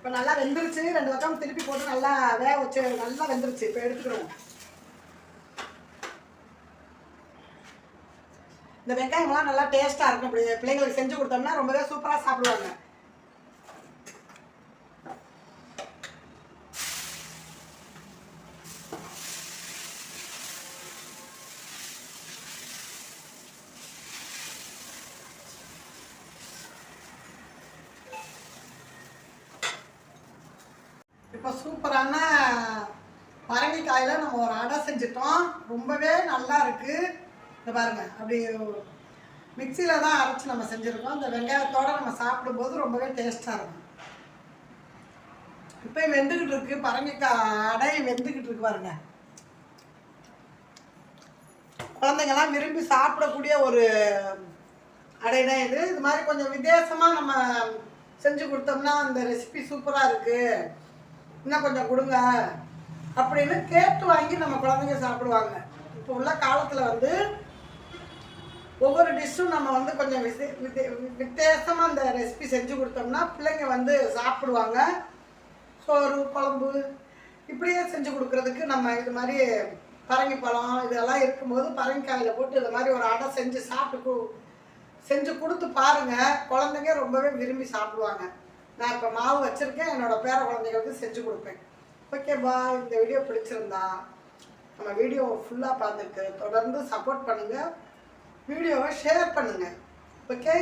இப்போ நல்லா வெந்துருச்சு. ரெண்டு பக்கம் திருப்பி போட்டு நல்லா வேக வச்சு நல்லா வெந்துருச்சு. இப்போ எடுத்துக்கிறோம். இந்த வெங்காயம்லாம் நல்லா டேஸ்ட்டாக இருக்கும். இப்படி பிள்ளைங்களுக்கு செஞ்சு கொடுத்தோம்னா ரொம்பவே சூப்பராக சாப்பிடுவாங்க. இப்போ சூப்பரான பரங்கிக்காயில் நம்ம ஒரு அடை செஞ்சுட்டோம். ரொம்பவே நல்லா இருக்குது இந்த பாருங்க. அப்படி மிக்சியில் தான் அரைச்சி நம்ம செஞ்சுருக்கோம். இந்த வெங்காயத்தோடு நம்ம சாப்பிடும்போது ரொம்பவே டேஸ்ட்டாக இருக்கும். இப்போ வெந்துக்கிட்டு இருக்கு. பரங்கிக்காய் அடை வெந்துக்கிட்டு இருக்கு பாருங்க. குழந்தைங்கலாம் விரும்பி சாப்பிடக்கூடிய ஒரு அடை தான் இது. இது மாதிரி கொஞ்சம் வித்தியாசமாக நம்ம செஞ்சு கொடுத்தோம்னா அந்த ரெசிபி சூப்பராக இருக்குது இன்னும் கொஞ்சம் கொடுங்க. அப்படின்னு கேட்டு வாங்கி நம்ம குழந்தைங்க சாப்பிடுவாங்க. இப்போ உள்ள காலத்தில் வந்து ஒவ்வொரு டிஷ்ஷும் நம்ம வந்து கொஞ்சம் விசே வித்தே வித்தியாசமாக அந்த ரெசிபி செஞ்சு கொடுத்தோம்னா பிள்ளைங்க வந்து சாப்பிடுவாங்க. சோறு குழம்பு இப்படியே செஞ்சு கொடுக்குறதுக்கு நம்ம இது மாதிரி பரங்கி பழம் இதெல்லாம் இருக்கும்போது பரங்கிக்காயில் போட்டு இது மாதிரி ஒரு அடை செஞ்சு சாப்பிட்டு கு- செஞ்சு கொடுத்து பாருங்க. குழந்தைங்க ரொம்பவே விரும்பி சாப்பிடுவாங்க. நான் இப்போ மாவு வச்சுருக்கேன் என்னோடய பேர குழந்தைகளுக்கு செஞ்சு கொடுப்பேன். ஓகேப்பா இந்த வீடியோ பிடிச்சிருந்தா நம்ம வீடியோவை ஃபுல்லாக பார்த்துருக்கு தொடர்ந்து சப்போர்ட் பண்ணுங்கள் வீடியோவை ஷேர் பண்ணுங்கள் ஓகே